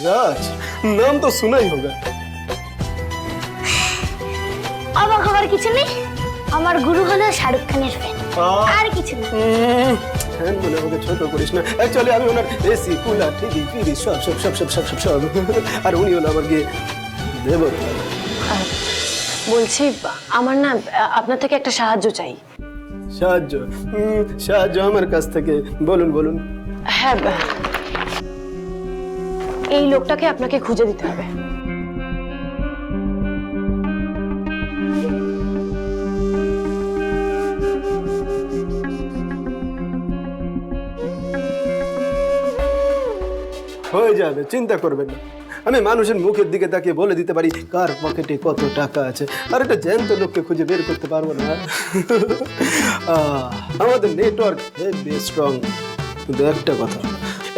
राज नाम तो सुना ही होगा অবাক হবার কিছু নেই আমার গুরু হলো শাহরুখ খানের ফ্যান আহ। আর কিছু না ফ্যান বলে আমাকে ছোট করিস না অ্যাকচুয়ালি আমি ওনার এসি কুলার টিভি ফিরি সব সব সব সব সব সব সব আর উনি হলো আমার গিয়ে দেবতা বলছি আমার না আপনার থেকে একটা সাহায্য চাই সাহায্য হুম, সাহায্য আমার কাছ থেকে বলুন বলুন হ্যাঁ এই লোকটাকে আপনাকে খুঁজে দিতে হবে। হয়ে যাবে, চিন্তা করবেন না। আমি মানুষের মুখের দিকে তাকিয়ে বলে দিতে পারি, কার পকেটে কত টাকা আছে? আর একটা জ্যান্ত লোককে খুঁজে বের করতে পারব না। আমাদের নেটওয়ার্ক স্ট্রং কিন্তু একটা কথা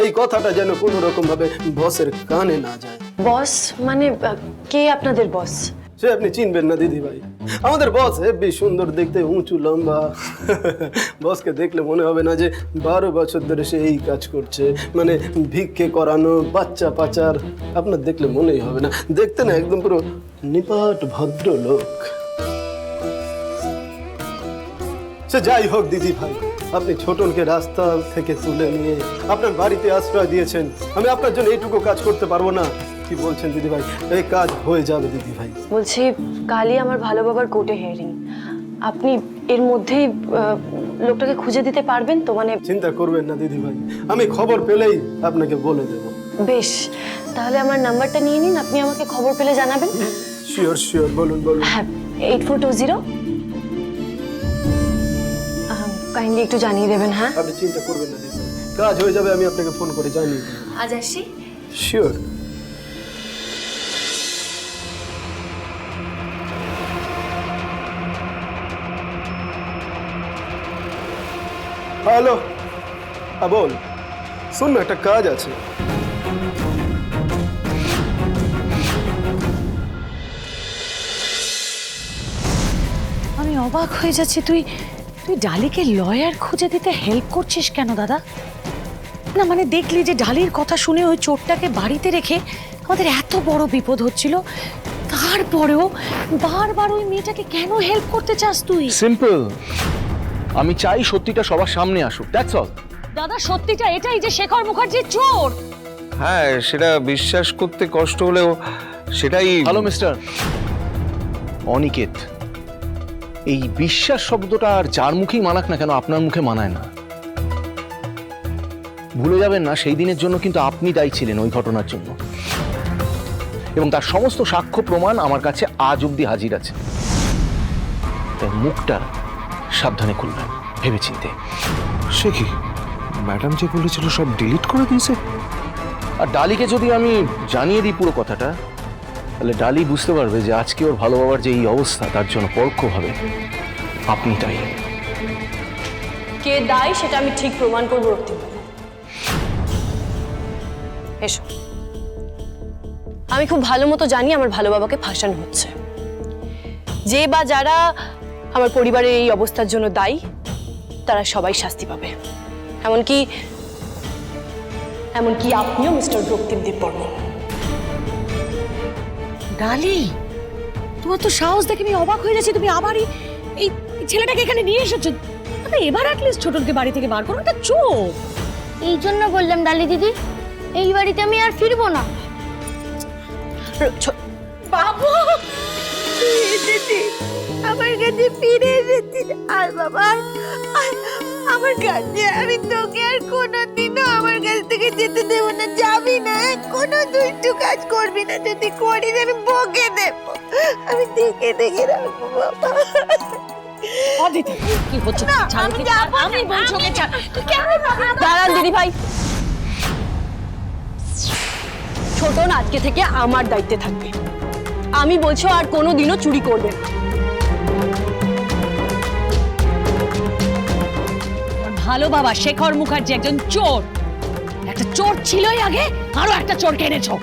এই কথাটা যেন কোনো রকম ভাবে বসের কানে না যায়। বস মানে কে আপনাদের বস? সে আপনি চিনবেন না দিদি ভাই আমাদের বস হেব্বি সুন্দর দেখতে উঁচু লম্বা। বসকে দেখলে মনে হবে না যে বারো বছর ধরে সে এই কাজ করছে। মানে ভিক্ষে করানো বাচ্চা পাচার আপনার দেখলে মনেই হবে না। দেখতে না একদম পুরো নিপাট ভদ্র লোক সে যাই হোক দিদি ভাই আপনি ছোটনকে রাস্তা থেকে তুলে নিয়ে আপনার বাড়িতে আশ্রয় দিয়েছেন। আমি আপনার জন্য এইটুকু কাজ করতে পারব না। কি বলছেন দিদি ভাই এই কাজ হয়ে যাবে দিদি ভাই বলছি কালই আমার ভালো বাবার কোর্টে হেয়ারিং আপনি এর মধ্যেই লোকটাকে খুঁজে দিতে পারবেন তো? মানে চিন্তা করবেন না দিদি ভাই আমি খবর পেলেই আপনাকে বলে দেব। বেশ তাহলে আমার নাম্বারটা নিয়ে নিন আপনি আমাকে খবর পেলে জানাবেন। শিওর শিওর বলুন বলুন। হ্যাঁ eight four two zero kindly একটু জানিয়ে দেবেন হ্যাঁ? আপনি চিন্তা করবেন না দিদি। ভাই। কাজ হয়ে যাবে আমি আপনাকে ফোন করে জানিয়ে দেবো আজ আসি? শিওর হ্যালো হ্যাঁ বল। শোন না একটা কাজ আছে। আমি অবাক হয়ে যাচ্ছি তুই তুই ডালিকে লয়ার খুঁজে দিতে হেল্প করছিস কেন দাদা? না মানে দেখলি যে ডালির কথা শুনে ওই চোরটাকে বাড়িতে রেখে আমাদের এত বড় বিপদ হচ্ছিল তারপরেও বারবার ওই মেয়েটাকে কেন হেল্প করতে চাস তুই? সিম্পল আমি চাই সত্যিটা সবার সামনে আসুক দ্যাটস অল দাদা সত্যিটা এটাই যে শেখর মুখার্জি চোর। হ্যাঁ সেটা বিশ্বাস করতে কষ্ট হলেও সেটাই হ্যালো মিস্টার অনিকেত। এই বিশ্বাস শব্দটা আর যার মুখেই মানাক না কেন আপনার মুখে মানায় না। ভুলে যাবেন না সেই দিনের জন্য কিন্তু আপনি দায়ী ছিলেন ওই ঘটনার জন্য। এবং তার সমস্ত সাক্ষ্য প্রমাণ আমার কাছে আজ অব্দি হাজির আছে। তাই মুখটা সাবধানে খুলবেন ভেবেচিন্তে। সে কি? ম্যাডাম যে বলেছিল সব ডিলিট করে দিয়েছে? আর ডালিকে যদি আমি জানিয়ে দিই পুরো কথাটা তাহলে ডালি বুঝতে পারবে যে আজকে ওর ভালো বাবার যে এই অবস্থা, তার জন্য পরোক্ষভাবে আপনি তাই কে দায় সেটা আমি ঠিক প্রমাণ করব এসো। আমি খুব ভালো মতো জানি আমার ভালো বাবাকে ফাঁসানো হচ্ছে। যে বা যারা আমার পরিবারের এই অবস্থার জন্য দায়ী, তারা সবাই শাস্তি পাবে। এমনকি এমনকি আপনিও মিস্টার রক্তিম দেব বর্মন ডালি তোমার তো সাহস দেখে আমি অবাক হয়ে যাচ্ছি তুমি আবারই এই ছেলেটাকে এখানে নিয়ে এসেছ। আরে এবার অ্যাটলিস্ট ছোটনকে বাড়ি থেকে বার করো এটা চোর। এই জন্য বললাম ডালি দিদি এই বাড়িতে আমি আর ফিরবো না। বাবু! দিদি আমার কাছে ফিরে এসেছি। আর বাবা আমার কাছে আমি তোকে আর কোনোদিনও আমার করবি না যদি করিস আমি বকে দেবো। আমি দেখে দেখে রাখব বাবা। অদিতি কি হচ্ছে? আমি আমি বলছি ওকে ছাড়। তুই কেমন দাঁড়ান দিদি ভাই ছোটন আজকে থেকে আমার দায়িত্বে থাকবে। আমি বলছো আর কোনোদিনও চুরি করবে না। ভালো বাবা শেখর মুখার্জি একজন চোর। একটা চোর ছিলই আগে আরও একটা চোর এনেছো।